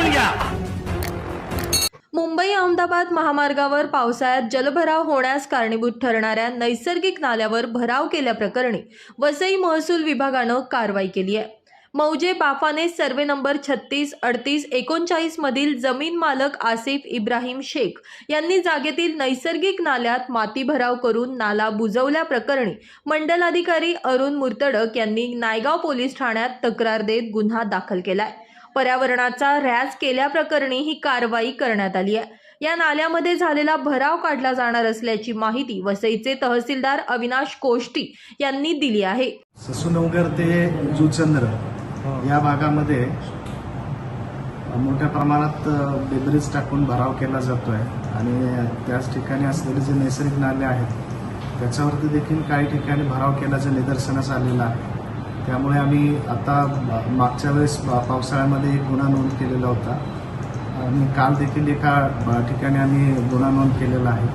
बघून घ्या मुंबई अहमदाबाद महामार्गावर पावसाळ्यात जलभराव होण्यास कारणीभूत ठरणाऱ्या नैसर्गिक नाल्यावर भराव केल्याप्रकरणी वसई महसूल विभागानं कारवाई केली आहे. मौजे बाफाने सर्वे नंबर छत्तीस अडतीस एकोणचाळीस मधील जमीन मालक आसिफ इब्राहिम शेख यांनी जागेतील नैसर्गिक नाल्यात माती भराव करून नाला बुजवल्याप्रकरणी मंडलाधिकारी अरुण मुर्तडक यांनी नायगाव पोलीस ठाण्यात तक्रार देत गुन्हा दाखल केलाय. पर्यावरणाचा ऱ्यास केल्याप्रकरणी ही कारवाई करण्यात आली आहे. या नाल्यामध्ये झालेला भराव काढला जाणार असल्याची माहिती वसईचे तहसीलदार अविनाश कोष्टी यांनी दिली आहे. ससूनगर ते जुचंद्र या भागामध्ये मोठ्या प्रमाणात बेबरीज टाकून भराव केला जातो आहे आणि त्याच ठिकाणी असलेले जे नैसर्गिक नाले आहेत त्याच्यावरती देखील काही ठिकाणी भराव केल्याचं निदर्शनास आलेलं आहे. त्यामुळे आम्ही आता मागच्या वेळेस पावसाळ्यामध्ये एक गुन्हा नोंद केलेला होता. आणि काल देखील एका ठिकाणी आम्ही गुन्हा नोंद केलेला आहे.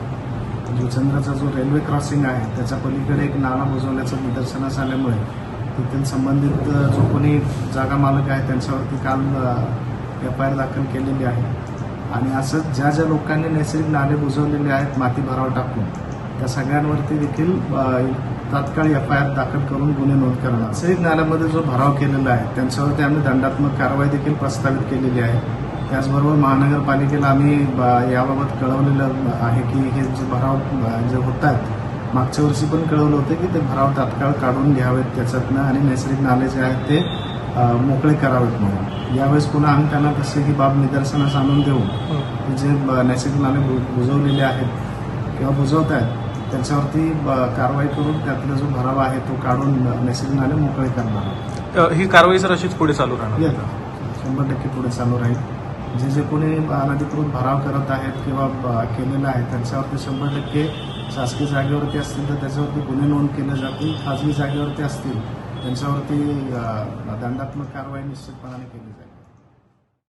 जुचंद्राचा जो रेल्वे क्रॉसिंग आहे त्याच्या पलीकडे एक नाला बुजवल्याचं निदर्शनास आल्यामुळे तेथील संबंधित जो कोणी जागा मालक आहे त्यांच्यावरती काल एफ आय आर दाखल केलेली आहे. आणि असं ज्या ज्या लोकांनी नैसर्गिक नाले बुजवलेले आहेत माती भराव टाकून त्या सगळ्यांवरती देखील तात्काळ एफ आय आर दाखल करून गुन्हे नोंद करणार. नैसर्गिक नाल्यामध्ये जो भराव केलेला आहे त्यांच्यावरती आम्ही दंडात्मक कारवाई देखील प्रस्तावित केलेली आहे. त्याचबरोबर महानगरपालिकेला आम्ही ब- याबाबत कळवलेलं आहे की हे जे भराव जे होत आहेत मागच्या वर्षी पण कळवलं होतं की ते भराव तात्काळ काढून घ्यावेत त्याच्यातनं आणि नैसर्गिक नाले जे आहेत ते मोकळे करावेत म्हणून. यावेळेस पुन्हा आम्ही त्यांना तसे ही बाब निदर्शनास आणून देऊ. की जे नैसर्गिक नाले बु- बुजवलेले आहेत किंवा बुजवत आहेत त्याच्यावरती कारवाई करून त्यातला जो भराव आहे तो काढून नैसर्गिक नाले मोकळे करणार. ही कारवाई सर अशीच पुढे चालू राहणार. शंभर टक्के पुढे चालू राहील. जे जे कोणी अनधिकृत भराव करत आहेत किंवा केलेलं आहे त्यांच्यावरती शंभर टक्के शासकीय जागेवरती असतील तर त्याच्यावरती गुन्हे नोंद केले जातील. खाजगी जागेवरती असतील त्यांच्यावरती दंडात्मक कारवाई निश्चितपणाने केली जाईल.